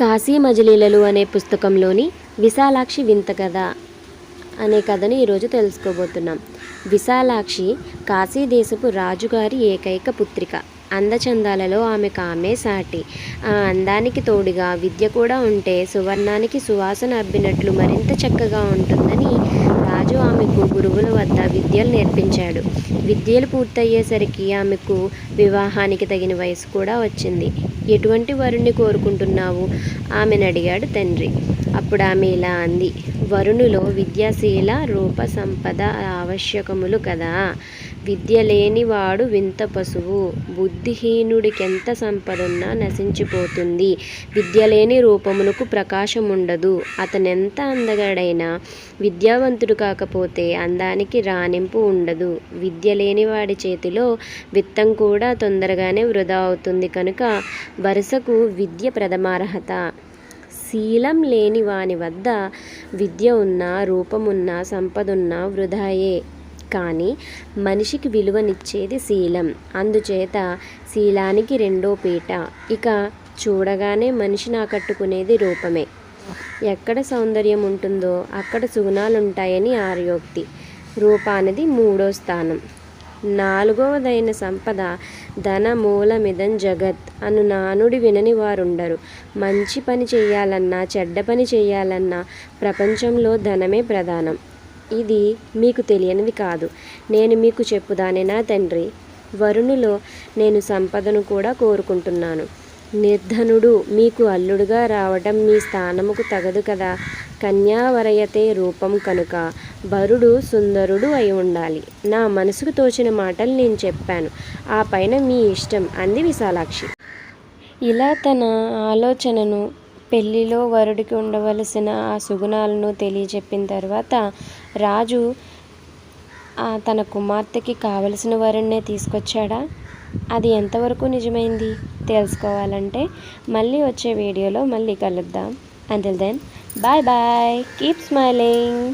కాశీ మజిలీలలు అనే పుస్తకంలోని విశాలాక్షి వింత కథ అనే కథను ఈరోజు తెలుసుకోబోతున్నాం. విశాలాక్షి కాశీ దేశపు రాజుగారి ఏకైక పుత్రిక. అందచందాలలో ఆమెకు ఆమె సాటి. ఆ అందానికి తోడుగా విద్య కూడా ఉంటే సువర్ణానికి సువాసన అబ్బినట్లు మరింత చక్కగా ఉంటుందని రాజు ఆమెకు గురువుల వద్ద విద్యలు నేర్పించాడు. విద్యలు పూర్తయ్యేసరికి ఆమెకు వివాహానికి తగిన వయసు కూడా వచ్చింది. ఎటువంటి వరుణ్ణి కోరుకుంటున్నావు? ఆమెను అడిగాడు తండ్రి. అప్పుడు ఆమె ఇలా అంది. వరుణులో విద్యాశీల రూప సంపద ఆవశ్యకములు కదా. విద్య లేనివాడు వింత పశువు. బుద్ధిహీనుడికెంత సంపదున్నా నశించిపోతుంది. విద్య లేని రూపమునకు ప్రకాశం ఉండదు అతనెంత అందగాడైనా విద్యావంతుడు కాకపోతే అందానికి రాణింపు ఉండదు. విద్య లేని వాడి చేతిలో విత్తం కూడా తొందరగానే వృధా అవుతుంది కనుక వరుసకు విద్య ప్రథమార్హత. శీలం లేని వాని వద్ద విద్య ఉన్నా రూపమున్నా సంపదున్నా వృధాయే. కానీ మనిషికి విలువనిచ్చేది శీలం. అందుచేత శీలానికి రెండో పీట. ఇక చూడగానే మనిషిని ఆకట్టుకునేది రూపమే. ఎక్కడ సౌందర్యం ఉంటుందో అక్కడ సుగుణాలుంటాయని ఆర్యోక్తి. రూపానది మూడో స్థానం. నాలుగవదైన సంపద ధన మూలమిదం జగత్ అను నానుడి వినని వారుండరు. మంచి పని చేయాలన్నా చెడ్డ పని చేయాలన్నా ప్రపంచంలో ధనమే ప్రధానం. ఇది మీకు తెలియనిది కాదు. నేను మీకు చెప్పుదానేనా తండ్రి. వరుణులో నేను సంపదను కూడా కోరుకుంటున్నాను. నిర్ధనుడు మీకు అల్లుడుగా రావటం మీ స్థానముకు తగదు కదా. కన్యావరయతే రూపం కనుక వరుడు సుందరుడు అయి ఉండాలి. నా మనసుకు తోచిన మాటలు నేను చెప్పాను. ఆ పైన మీ ఇష్టం అంది విశాలాక్షి. ఇలా తన ఆలోచనను పెళ్ళిలో వరుడికి ఉండవలసిన ఆ సుగుణాలను తెలియజెప్పిన తర్వాత రాజు ఆ తన కుమార్తెకి కావలసిన వరుణ్ణే తీసుకొచ్చాడా? అది ఎంతవరకు నిజమైంది? తెలుసుకోవాలంటే మళ్ళీ వచ్చే వీడియోలో మళ్ళీ కలుద్దాం. Until then bye bye keep smiling